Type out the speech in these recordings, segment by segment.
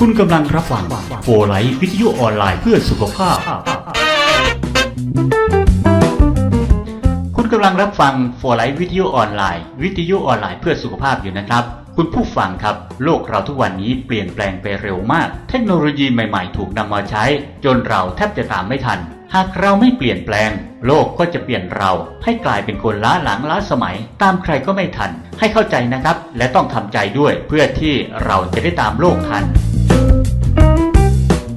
คุณกำลังรับฟังโฟไลท์วิทยุออนไลน์เพื่อสุขภาพ คุณกำลังรับฟังโฟไลท์วิทยุออนไลน์ วิทยุออนไลน์เพื่อสุขภาพอยู่นะครับ คุณผู้ฟังครับ โลกเราทุกวันนี้เปลี่ยนแปลงไปเร็วมาก เทคโนโลยีใหม่ๆ ถูกนำมาใช้ จนเราแทบจะตามไม่ทัน หากเราไม่เปลี่ยนแปลง โลกก็จะเปลี่ยนเรา ให้กลายเป็นคนล้าหลังล้าสมัย ตามใครก็ไม่ทัน ให้เข้าใจนะครับ และต้องทำใจด้วยเพื่อที่เราจะได้ตามโลกทัน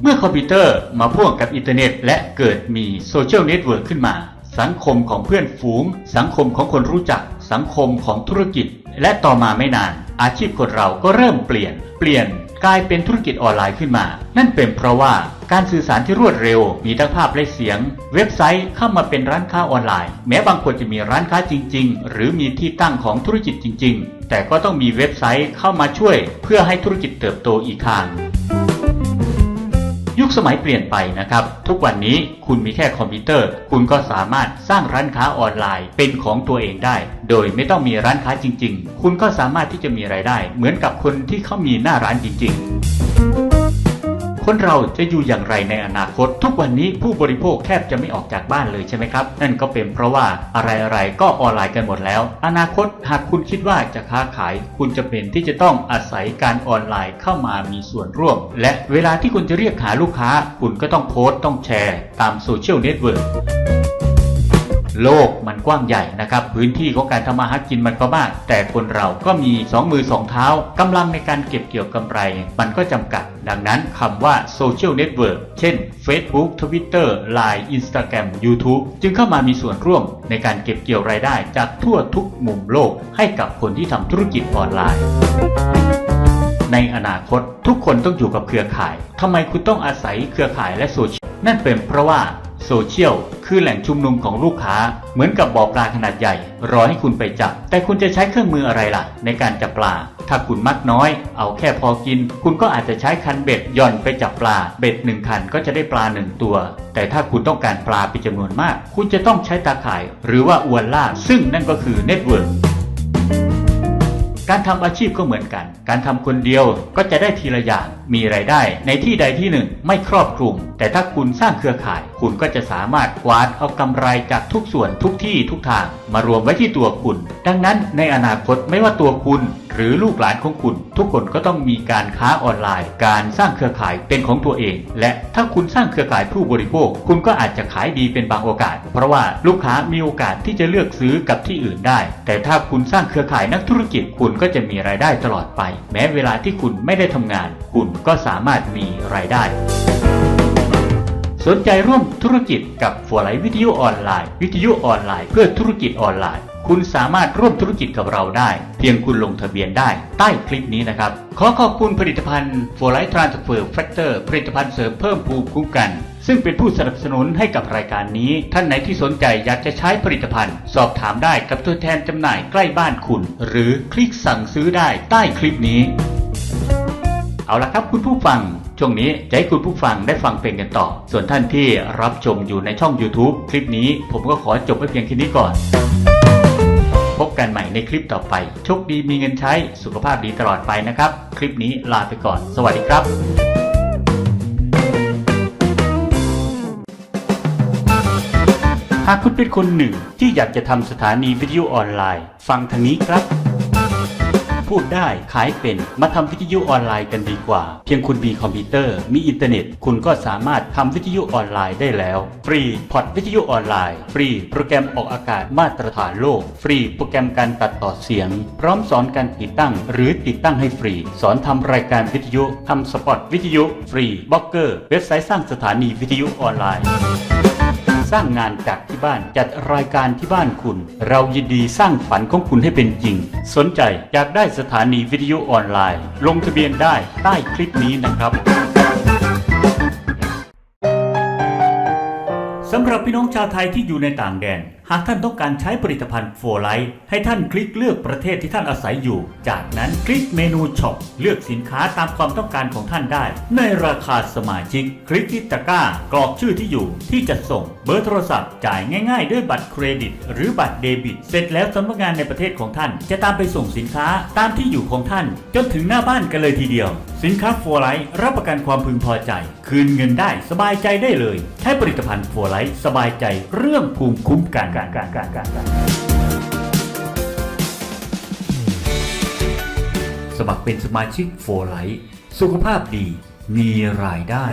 เมื่อคอมพิวเตอร์มาพ่วงกับอินเทอร์เน็ต และเกิดมีโซเชียลเน็ตเวิร์กขึ้นมา สังคมของเพื่อนฝูง สังคมของคนรู้จัก สังคมของธุรกิจ และต่อมาไม่นาน อาชีพคนเราก็เริ่มเปลี่ยน เปลี่ยนกลายเป็นธุรกิจออนไลน์ขึ้นมา นั่นเป็นเพราะว่าการสื่อสารที่รวดเร็ว มีทั้งภาพและเสียง เว็บไซต์เข้ามาเป็นร้านค้าออนไลน์ แม้บางคนจะมีร้านค้าจริง ๆ หรือมีที่ตั้งของธุรกิจจริง ๆ แต่ก็ต้องมีเว็บไซต์เข้ามาช่วย เพื่อให้ธุรกิจเติบโตอีกทาง ยุคสมัยเปลี่ยนไปนะครับ ทุกวันนี้คุณมีแค่คอมพิวเตอร์ คุณก็สามารถสร้างร้านค้าออนไลน์เป็นของตัวเองได้ โดยไม่ต้องมีร้านค้าจริง ๆ คุณก็สามารถที่จะมีรายได้ เหมือนกับคนที่เขามีหน้าร้านจริง ๆ คนเราจะอยู่อย่างไรในอนาคต ทุกวันนี้ผู้บริโภคแทบจะไม่ออกจากบ้านเลยใช่ไหมครับ นั่นก็เป็นเพราะว่าอะไรๆก็ออนไลน์กันหมดแล้ว อนาคตหากคุณคิดว่าจะค้าขาย คุณจะเป็นที่จะต้องอาศัยการออนไลน์เข้ามามีส่วนร่วม และเวลาที่คุณจะเรียกหาลูกค้า คุณก็ต้องโพสต์ต้องแชร์ ตามโซเชียลเน็ตเวิร์ก โลกมันกว้างใหญ่นะครับ พื้นที่ของการทำมาหากินมันก็มาก แต่คนเราก็มีสองมือสองเท้ากำลังในการเก็บเกี่ยวกำไร มันก็จำกัด ดังนั้นคำว่าโซเชียลเน็ตเวิร์กเช่น Facebook Twitter Line Instagram YouTube จึงเข้ามามีส่วนร่วมในการเก็บเกี่ยวรายได้ จากทั่วทุกมุมโลกให้กับคนที่ทำธุรกิจออนไลน์ในอนาคตทุกคนต้องอยู่กับเครือข่าย ทำไมคุณต้องอาศัยเครือข่ายและโซเชียล นั่นเป็นเพราะว่าโซเชียล คือแหล่งชุมนุมของลูกค้า เหมือนกับบ่อปลาขนาดใหญ่ รอให้คุณไปจับ แต่คุณจะใช้เครื่องมืออะไรล่ะ ในการจับปลา ถ้าคุณมักน้อย เอาแค่พอกิน คุณก็อาจจะใช้คันเบ็ดย่อนไปจับปลา เบ็ดหนึ่งคันก็จะได้ปลาหนึ่งตัว แต่ถ้าคุณต้องการปลาเป็นจำนวนมาก คุณจะต้องใช้ตาข่าย หรือว่าอวนล่า ซึ่งนั่นก็คือเน็ตเวิร์ก การทำอาชีพก็เหมือนกัน การทำคนเดียวก็จะได้ทีละอย่าง มีไรายได้ ในที่ใดที่หนึ่งไม่ครอบคลุม แต่ถ้าคุณสร้างเครือข่าย คุณก็จะสามารถกวาดเอากำไรจากทุกส่วนทุกที่ทุกทาง มารวมไว้ที่ตัวคุณ ดังนั้นในอนาคตไม่ว่าตัวคุณ หรือลูกหลานของคุณ ทุกคนก็ต้องมีการค้าออนไลน์ การสร้างเครือข่ายเป็นของตัวเอง และถ้าคุณสร้างเครือข่ายผู้บริโภค คุณก็อาจจะขายดีเป็นบางโอกาส เพราะว่าลูกค้ามีโอกาสที่จะเลือกซื้อกับที่อื่นได้ แต่ถ้าคุณสร้างเครือข่ายนักธุรกิจคุณก็จะมีรายได้ตลอดไป แม้เวลาที่คุณไม่ได้ทำงาน คุณก็สามารถมีรายได้ สนใจร่วมธุรกิจกับฟัวไลท์วิทยุออนไลน์ วิทยุออนไลน์เพื่อธุรกิจออนไลน์ คุณสามารถร่วมธุรกิจกับเราได้ เพียงคุณลงทะเบียนได้ใต้คลิปนี้นะครับ ขอขอบคุณผลิตภัณฑ์ฟัวไลท์ทรานสเฟอร์แฟกเตอร์ผลิตภัณฑ์เสริมเพิ่มภูมิคุ้มกัน ซึ่งเป็นผู้สนับสนุนให้กับรายการนี้ ท่านไหนที่สนใจอยากจะใช้ผลิตภัณฑ์ สอบถามได้กับตัวแทนจำหน่ายใกล้บ้านคุณ หรือคลิกสั่งซื้อได้ใต้คลิปนี้ เอาละครับคุณผู้ฟังช่วงนี้จะให้คุณผู้ฟังได้ฟังเพลงกันต่อ ส่วนท่านที่รับชมอยู่ในช่อง YouTube คลิปนี้ผมก็ขอจบไว้เพียงแค่นี้ก่อน พบกันใหม่ในคลิปต่อไปโชคดีมีเงินใช้สุขภาพดีตลอดไปนะครับ คลิปนี้ลาไปก่อน สวัสดีครับหากคุณเป็นคนหนึ่งที่อยากจะทำสถานีวิทยุออนไลน์ ฟังทางนี้ครับ พูดได้ ขายเป็น มาทำวิทยุออนไลน์กันดีกว่า เพียงคุณมีคอมพิวเตอร์ มีอินเทอร์เน็ต คุณก็สามารถทำวิทยุออนไลน์ได้แล้ว ฟรีพอร์ตวิทยุออนไลน์ ฟรีโปรแกรมออกอากาศมาตรฐานโลก ฟรีโปรแกรมการตัดต่อเสียง พร้อมสอนการติดตั้ง หรือติดตั้งให้ฟรี สอนทำรายการวิทยุทำสปอตวิทยุ ฟรีบล็อกเกอร์ เว็บไซต์สร้างสถานีวิทยุออนไลน์ สร้างงานจากที่บ้าน จัดรายการที่บ้านคุณ เรายินดีสร้างฝันของคุณให้เป็นจริง สนใจอยากได้สถานีวิทยุออนไลน์ ลงทะเบียนได้ใต้คลิปนี้นะครับสำหรับพี่น้องชาวไทยที่อยู่ในต่างแดน หากท่านต้องการใช้ผลิตภัณฑ์โฟไลท์ให้ท่านคลิกเลือกประเทศที่ท่านอาศัยอยู่ จากนั้นคลิกเมนูช็อปเลือกสินค้าตามความต้องการของท่านได้ ในราคาสมาชิก คลิกที่ตะกร้ากรอกชื่อที่อยู่ ที่จะส่งเบอร์โทรศัพท์จ่ายง่าย ๆ ด้วยบัตรเครดิต หรือบัตรเดบิต เสร็จแล้วสำนักงานในประเทศของท่าน จะตามไปส่งสินค้าตามที่อยู่ของท่าน จนถึงหน้าบ้านกันเลยทีเดียว สินค้าโฟไลท์รับประกันความพึงพอใจ คืนเงินได้สบายใจได้เลย ใช้ผลิตภัณฑ์โฟไลท์สบายใจเรื่องภูมิคุ้มกันการการการการการสมัครเป็นสมาชิกโฟไลท์สุขภาพดีมีรายได้